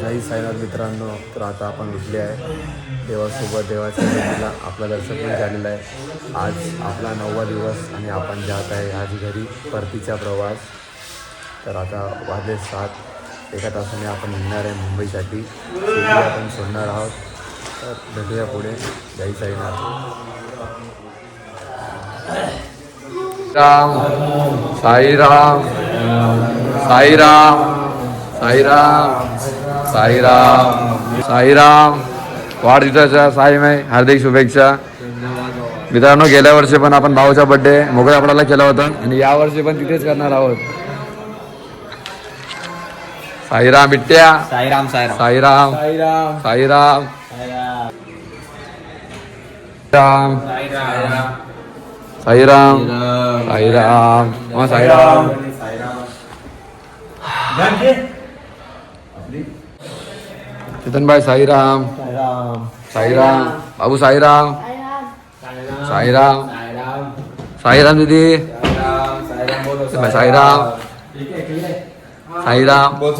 जय साईनाथ मित्रांनो तर आता आपण उठले आहे. देवासोबत देवाच्या भेटीला आपला दर्शन पण झालेलं आहे. आज आपला नववा दिवस आणि आपण जात आहे आज घरी परतीचा प्रवास. तर आता वाजले सात. एका तासाने आपण निघणार आहे मुंबईसाठी. आपण सोडणार आहोत. तर भेटूया पुढे. जय साईनाथ. राम साईराम साईराम साईराम. साईराम साईराम वाढदिवसाच्या साईमय हार्दिक शुभेच्छा मित्रांनो गेल्या वर्षी पण आपण भाऊचा बर्थडे मोकळ्या आपल्याला केला होता आणि या वर्षी पण तिथेच करणार आहोत साईराम बिट्ट्या साईराम साईराम साईराम साईराम साईराम राम साईराम साईराम हा साईराम चेतन भाई साईराम साईराम साईराम बाबू साईराम साईराम साईराम दीदी भाई साईराम साईराम बोल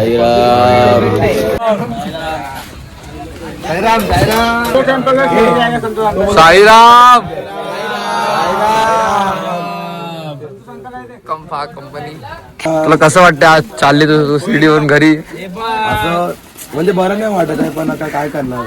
साईराम. साईराम साईराम. साईराम. कंफा कंपनी तुला कसं वाटतं आज चालली तू तू शिर्डीवरून घरी? असं म्हणजे बरं नाही वाटत आहे पण आता काय करणार?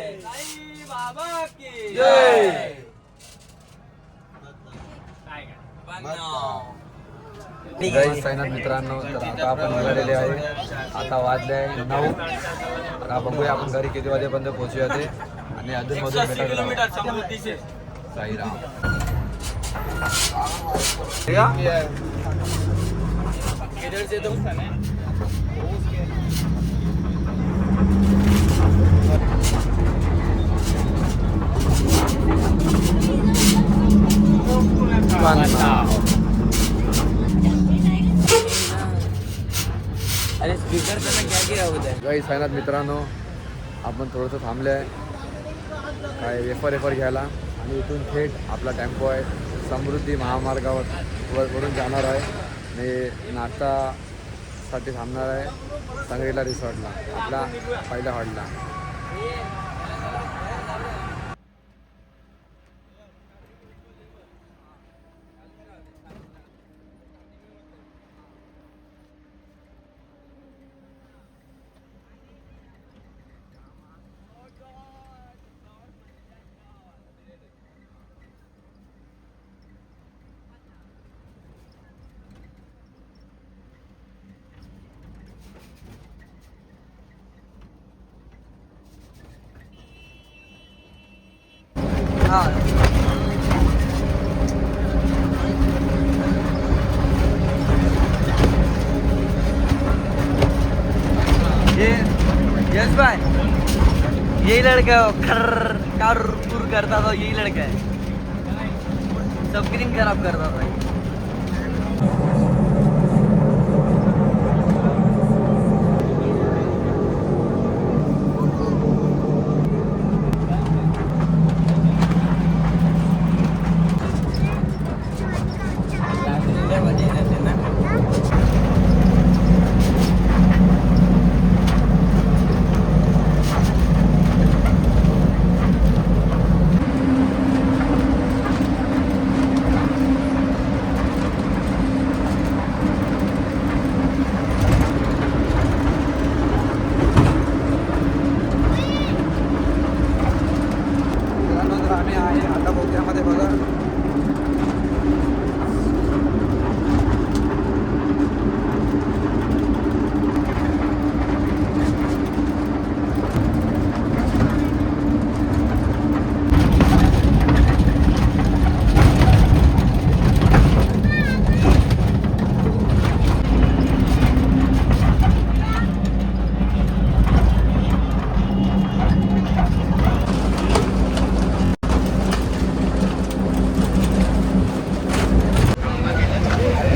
साईनाथ मित्रांनो तर आता आपण निघालेले आहे. आता वाजले आहे नऊ. आता बघूया आपण घरी किती वाजेपर्यंत पोहोचूया ते. आणि अजून मधून भेटायला साईराम. ठीक आहे? काही सायनात मित्रांनो. आपण थोडंसं थांबलं आहे काय वेफर वेफर घ्यायला. आणि इथून थेट आपला टेम्पो आहे. समृद्धी महामार्गावर वर- वरून जाणार आहे. आणि नाश्तासाठी थांबणार आहे. सांगलीला रिसॉर्टला आपला पहिल्या हॉटला ये, यश भाई, यही लड़का खर कार करता था, यही लड़का है। सब ग्रीन खराब करता था।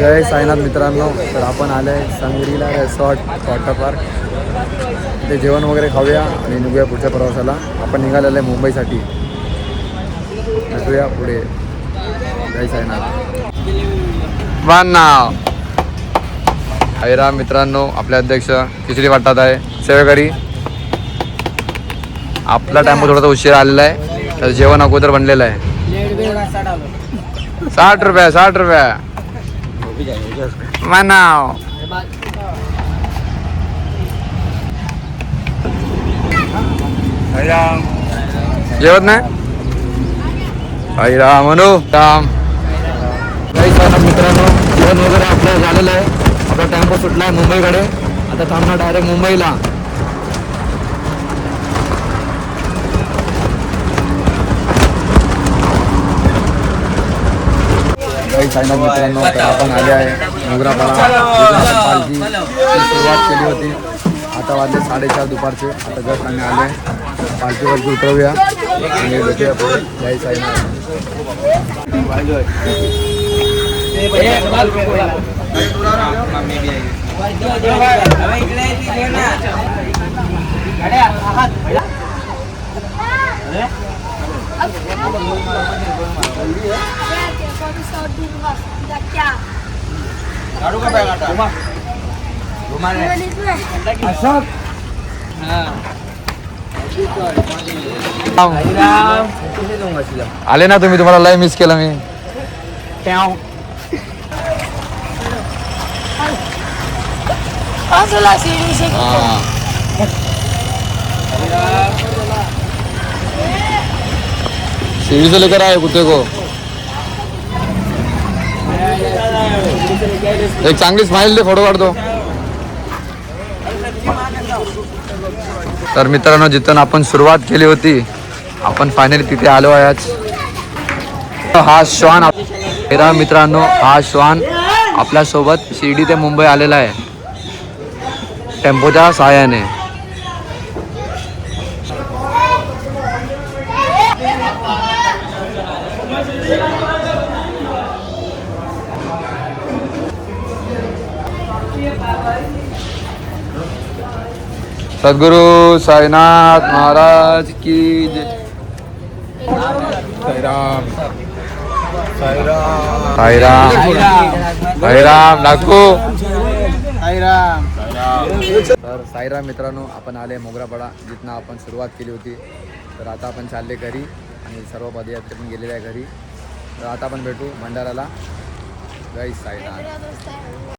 जय साईनाथ मित्रांनो. तर आपण आले आहे संगरीला रेसॉर्ट वॉटर पार्क ते जेवण वगैरे खाऊया आणि निघूया पुढच्या प्रवासाला. आपण निघालेलं आहे मुंबईसाठी. भेटूया पुढे. जय साईनाथ. नाव हैराम मित्रांनो आपले अध्यक्ष खिचडी वाटतात आहे. सेवेकरी. आपला टाइम थोडासा उशीर आलेला आहे. तर जेवण अगोदर बनलेलं आहे. साठ रुपया साठ रुपये. मनाव जेवत नाही राम म्हणू राम काही चालत मित्रांनो जेवण वगैरे आपलं झालेलं आहे आपला टेम्पो सुटला आहे मुंबईकडे आता थांबणार डायरेक्ट मुंबईला चायना मित्रांनो तर आपण आले आहे. मोगरापाडा पालखी. सुरुवात केली होती. आता वाजले साडेचार दुपारचे. आता जस्ट आम्ही आले पालखीवरती उतरवूया आणि भेटूया पुढे. जय साईनाथ. क्या आले ना तुम्ही तुम्हाला लय मिस केलं मी पाचला सीढ़ी से लेकर आए कुत्ते को. एक चांगली स्माइल दे फोटो काढतो. तर मित्रांनो जिथून आपण सुरुवात केली होती आपण फायनली तिथे आलो आहे आज हा श्वान हेरा मित्रांनो हा श्वान आपल्यासोबत शिर्डी ते मुंबई आलेला आहे. टेम्पोच्या सहाय्याने. सद्गुरु साईनाथ महाराज की जय। साईराम। साईराम। साईराम। नागू तर साईराम मित्रांनो आपण आले मोगरापाडा जिथनं आपण सुरुवात केली होती. तर आता आपण चालले घरी आणि सर्व पदयात्री पण गेलेले आहे घरी. तर आता आपण भेटू भंडाराला जय साईनाथ.